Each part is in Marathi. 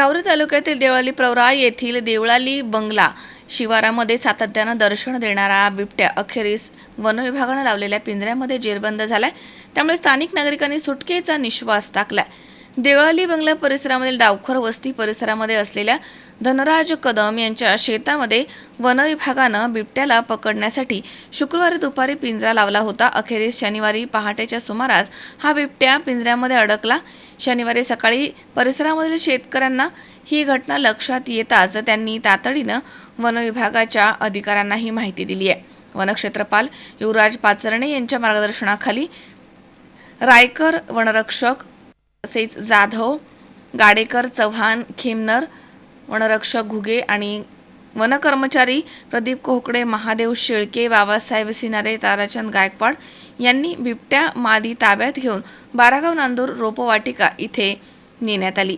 रावरी तालुक्यातील देवळाली प्रवरा येथील देवळाली बंगला शिवारामध्ये सातत्यानं दर्शन देणारा बिबट्या अखेरीस वनविभागानं लावलेल्या पिंजऱ्यामध्ये जेरबंद झालाय. त्यामुळे स्थानिक नागरिकांनी सुटकेचा निश्वास टाकलाय. देवळाली बंगला परिसरामधील डावखर वस्ती परिसरामध्ये असलेल्या धनराज कदम यांच्या शेतामध्ये वनविभागानं बिबट्याला पकडण्यासाठी शुक्रवारी दुपारी पिंजरा लावला होता. अखेरीस शनिवारी पहाटेच्या सुमारास हा बिबट्या पिंजऱ्यामध्ये अडकला. शनिवारी सकाळी परिसरामधील शेतकऱ्यांना ही घटना लक्षात येताच त्यांनी तातडीनं वनविभागाच्या अधिकाऱ्यांना ही माहिती दिली आहे. वनक्षेत्रपाल युवराज पाचरणे यांच्या मार्गदर्शनाखाली रायकर वनरक्षक तसेच जाधव गाडेकर चव्हाण खेमनर वनरक्षक घुगे आणि वनकर्मचारी प्रदीप कोहकडे महादेव शेळके बाबासाहेब सिनारे ताराचंद गायकवाड यांनी बिबट्या मादी ताब्यात घेऊन बारागाव नांदूर रोपवाटिका इथे नेण्यात आली.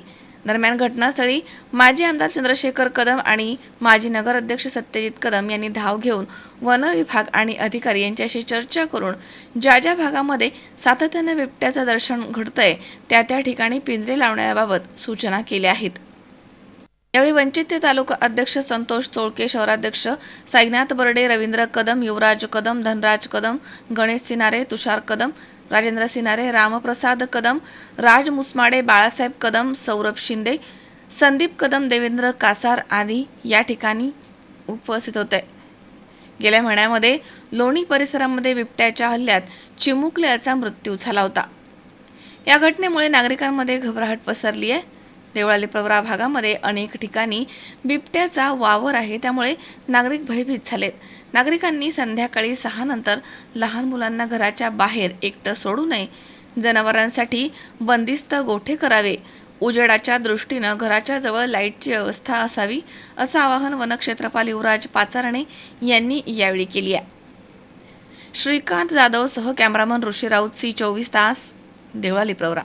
दरम्यान घटनास्थळी माजी आमदार चंद्रशेखर कदम आणि माजी नगराध्यक्ष सत्यजित कदम यांनी धाव घेऊन वन विभाग आणि अधिकारी यांच्याशी चर्चा करून ज्या ज्या भागामध्ये सातत्याने बिबट्याचं दर्शन घडतंय त्या त्या ठिकाणी पिंजरे लावण्याबाबत सूचना केल्या आहेत. यावेळी वंचित तालुका अध्यक्ष संतोष चोळके शहराध्यक्ष साईनाथ बर्डे रवींद्र कदम युवराज कदम धनराज कदम गणेश सिनारे तुषार कदम राजेंद्र सिनारे रामप्रसाद कदम राज मुसमाडे बाळासाहेब कदम सौरभ शिंदे संदीप कदम देवेंद्र कासार आदी या ठिकाणी उपस्थित होते. गेल्या महिन्यामध्ये लोणी परिसरामध्ये बिबट्याच्या हल्ल्यात चिमुकल्याचा मृत्यू झाला होता. या घटनेमुळे नागरिकांमध्ये घबराहट पसरली आहे देवळाली प्रवरा भागामध्ये अनेक ठिकाणी बिबट्याचा वावर आहे. त्यामुळे नागरिक भयभीत झालेत. नागरिकांनी संध्याकाळी सहा नंतर लहान मुलांना घराच्या बाहेर एकटं सोडू नये. जनावरांसाठी बंदिस्त गोठे करावे. उजेडाच्या दृष्टीनं घराच्या जवळ लाईटची व्यवस्था असावी असं आवाहन वनक्षेत्रपाल युवराज पाचारणे यांनी यावेळी केली आहे. श्रीकांत जाधव सह कॅमेरामन ऋषी राऊत सी चोवीस तास देवळाली प्रवरा.